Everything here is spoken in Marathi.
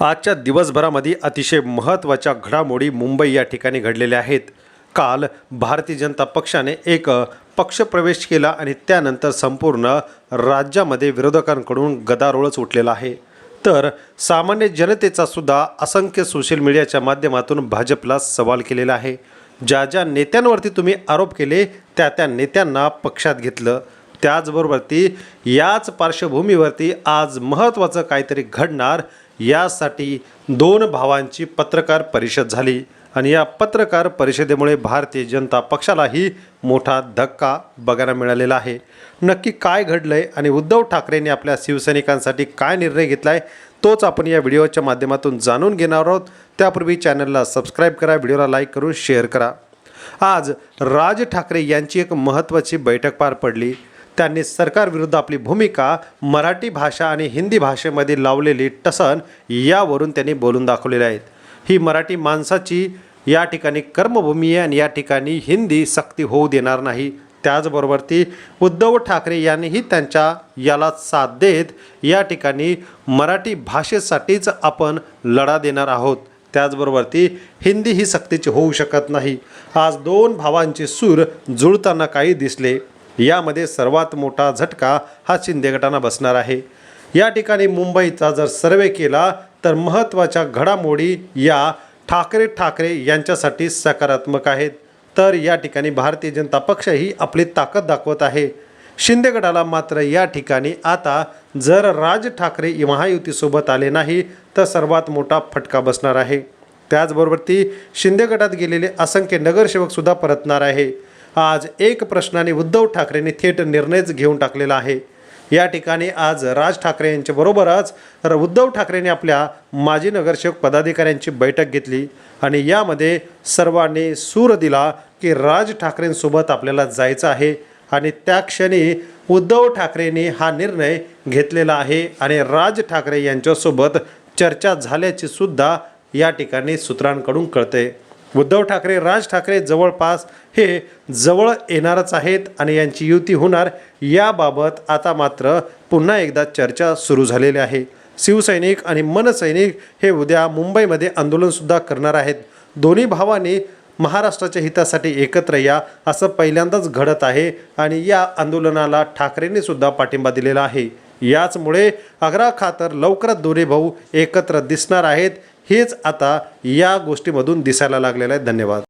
आजच्या दिवसभरामध्ये अतिशय महत्त्वाच्या घडामोडी मुंबई या ठिकाणी घडलेल्या आहेत. काल भारतीय जनता पक्षाने एक पक्षप्रवेश केला आणि त्यानंतर संपूर्ण राज्यामध्ये विरोधकांकडून गदारोळच उठलेला आहे. तर सामान्य जनतेचा सुद्धा असंख्य सोशल मीडियाच्या माध्यमातून भाजपला सवाल केलेला आहे. ज्या ज्या नेत्यांवरती तुम्ही आरोप केले त्या त्या नेत्यांना पक्षात घेतलं. त्याचबरोबर ती याच पार्श्वभूमीवरती आज महत्त्वाचं काहीतरी घडणार यासाठी दोन भावांची पत्रकार परिषद झाली. आणि या पत्रकार परिषदेमुळे भारतीय जनता पक्षालाही मोठा धक्का बघायला मिळालेला आहे. नक्की काय घडलं आहे आणि उद्धव ठाकरेंनी आपल्या शिवसैनिकांसाठी काय निर्णय घेतला आहे तोच आपण या व्हिडिओच्या माध्यमातून जाणून घेणार आहोत. त्यापूर्वी चॅनलला सबस्क्राईब करा व्हिडिओला लाईक करून शेअर करा. आज राज ठाकरे यांची एक महत्त्वाची बैठक पार पडली. त्यांनी सरकारविरुद्ध आपली भूमिका मराठी भाषा आणि हिंदी भाषेमध्ये लावलेली टसन यावरून त्यांनी बोलून दाखवलेले आहेत. ही मराठी माणसाची या ठिकाणी कर्मभूमी आहे आणि या ठिकाणी हिंदी सक्ती होऊ देणार नाही. त्याचबरोबर ती उद्धव ठाकरे यांनीही त्यांच्या याला साथ देत या ठिकाणी मराठी भाषेसाठीच आपण लढा देणार आहोत. त्याचबरोबर ती हिंदी ही सक्तीची होऊ शकत नाही. आज दोन भावांचे सूर जुळताना काही दिसले. यामध्ये सर्वात मोठा झटका हा शिंदे गटांना बसणार आहे. या ठिकाणी मुंबईचा जर सर्वे केला तर महत्त्वाच्या घडामोडी या ठाकरे ठाकरे यांच्यासाठी सकारात्मक आहेत. तर या ठिकाणी भारतीय जनता पक्षही आपली ताकद दाखवत आहे. शिंदे गटाला मात्र या ठिकाणी आता जर राज ठाकरे महायुतीसोबत आले नाही तर सर्वात मोठा फटका बसणार आहे. त्याचबरोबर ती शिंदे गटात गेलेले असंख्य नगरसेवकसुद्धा परतणार आहे. आज एक प्रश्नाने उद्धव ठाकरेंनी थेट निर्णयच घेऊन टाकलेला आहे. या ठिकाणी आज राज ठाकरे यांच्याबरोबरच र- उद्धव ठाकरेंनी आपल्या माजी नगरसेवक पदाधिकाऱ्यांची बैठक घेतली आणि यामध्ये सर्वांनी सूर दिला की राज ठाकरेंसोबत आपल्याला जायचं आहे आणि त्या क्षणी उद्धव ठाकरेंनी हा निर्णय घेतलेला आहे आणि राज ठाकरे यांच्यासोबत चर्चा झाल्याची सुद्धा या ठिकाणी सूत्रांकडून कळते. उद्धव ठाकरे राज ठाकरे जवळपास हे जवळ येणारच आहेत आणि यांची युती होणार याबाबत आता मात्र पुन्हा एकदा चर्चा सुरू झालेली आहे. शिवसैनिक आणि मनसैनिक हे उद्या मुंबईमध्ये आंदोलनसुद्धा करणार आहेत. दोन्ही भावांनी महाराष्ट्राच्या हितासाठी एकत्र या असं पहिल्यांदाच घडत आहे आणि या आंदोलनाला ठाकरेंनी सुद्धा पाठिंबा दिलेला आहे. याचमुळे आग्रा खातर लवकरच दोन्ही भाऊ एकत्र दिसणार आहेत. हेच आता या गोष्टीमधून दिसायला लागलेलं आहे. धन्यवाद.